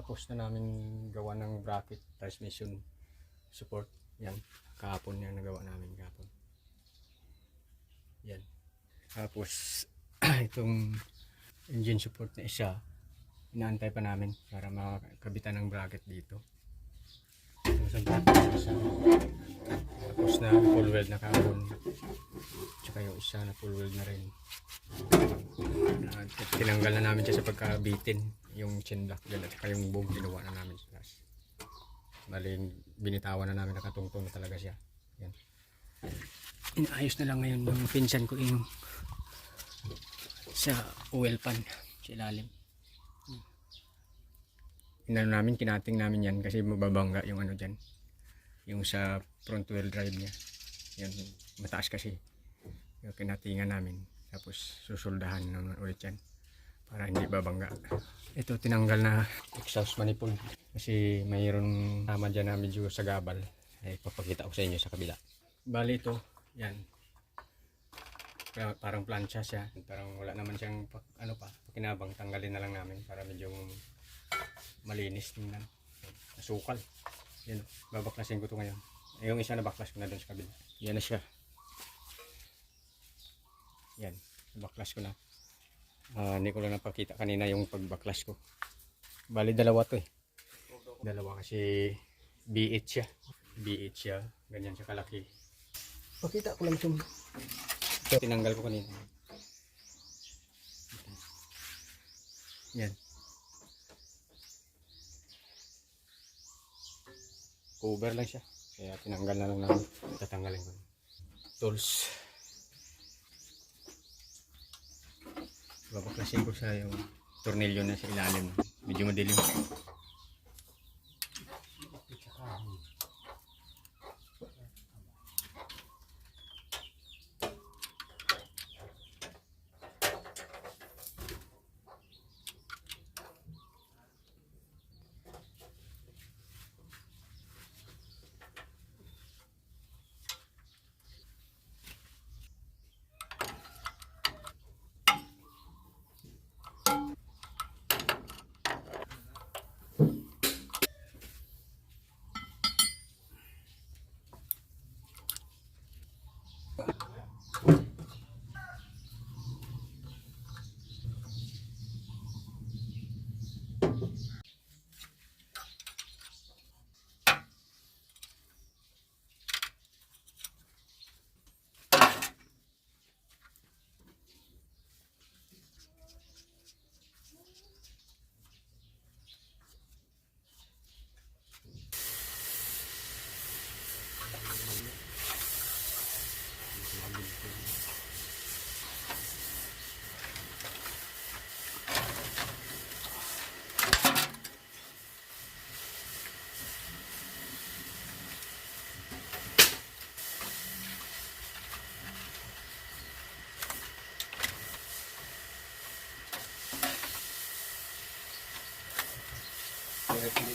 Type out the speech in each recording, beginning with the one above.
tapos na namin gawa ng bracket transmission support. Yan, kahapon yan nagawa namin kahapon. Yan. Tapos, itong engine support na isa, inaantay pa namin para makabitan ng bracket dito. Isa, tapos na full weld na kahapon. Tsaka yung isa na full weld na rin. Na, tinanggal na namin siya sa pagkabitin. Yung chin block dyan at saka yung boom ginawa na namin taas. Bali, binitawan na namin nakatungtong na talaga siya. Yan. Inaayos na lang ngayon ng pinsan ko yung sa oil pan sa ilalim. Inano namin, kinating namin yan kasi mababangga yung ano dyan. Yung sa front wheel drive niya. Yan, mataas kasi. Yung kinatingan namin. Tapos susuldahan naman ulit yan. Para hindi babangga. Ito tinanggal na exhaust manifold. Kasi mayroon tama dyan na medyo sagabal. Ay papakita ko sa inyo sa kabila. Bali ito, yan. Parang plancha siya. Parang wala naman siyang ano pa, pakinabang. Tanggalin na lang namin para medyo malinis tingnan. Nasukal. Yan, babaklasin ko to ngayon. Eh, Yung isa na baklas ko na doon sa kabila. Yan na siya. Yan, baklas ko na. Ah, hindi ko lang napakita kanina yung pagbaklas ko. Bali dalawa to eh. Dalawa kasi B8 siya. B8 siya. Ganyan siya kalaki. Pakita ko lang itong ito, tinanggal ko kanina. Yan. Cover lang siya. Kaya tinanggal na lang namin. Tatanggalin ko. Tools. Babaklasin ko sa yung tornilyo na sa ilalim. Medyo madilim.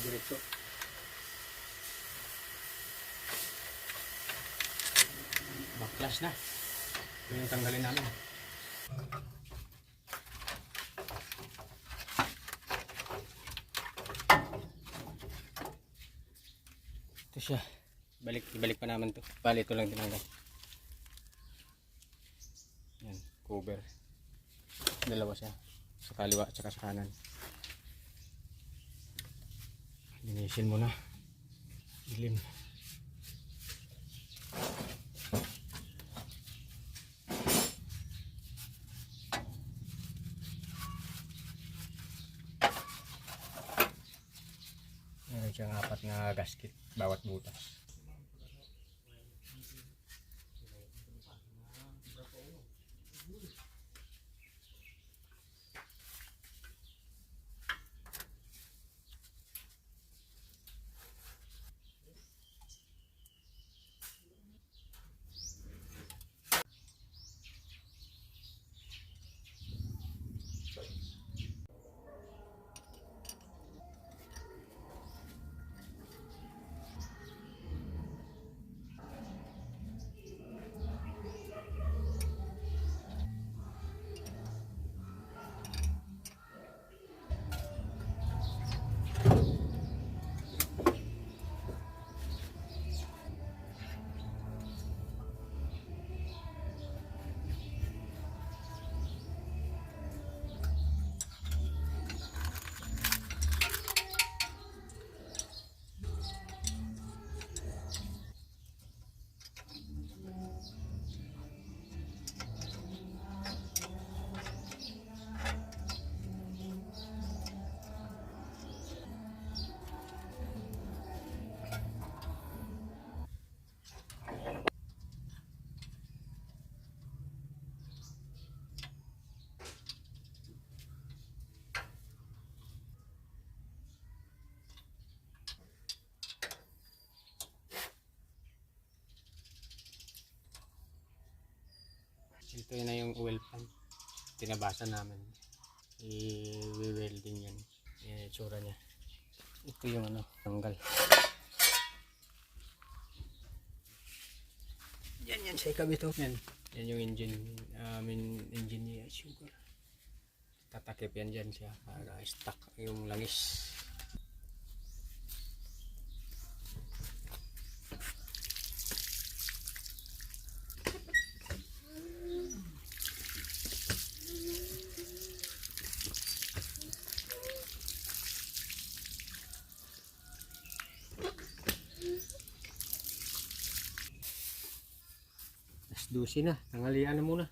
Diretso. Baklas na. Ito yung tanggalin namin. Ito siya. Balik, ibalik pa naman to. Bali, ito lang tinanggal. Yan, cover. Dalawa siya. Sa kaliwa, tsaka sa kanan. Linisin mo na. Dilim. Meron siyang apat na gasket bawat butas. Ito na yung oil pan. Tinabasa namin. I-welding yan. Yan yung itsura niya. Ito yung ano, tanggal. Yan yan sa ikabito. Yan. Yan yung engine. Amin engine niya. Sugar. Tatakip yan dyan siya para stuck yung langis. alas na. Tanghalian na muna.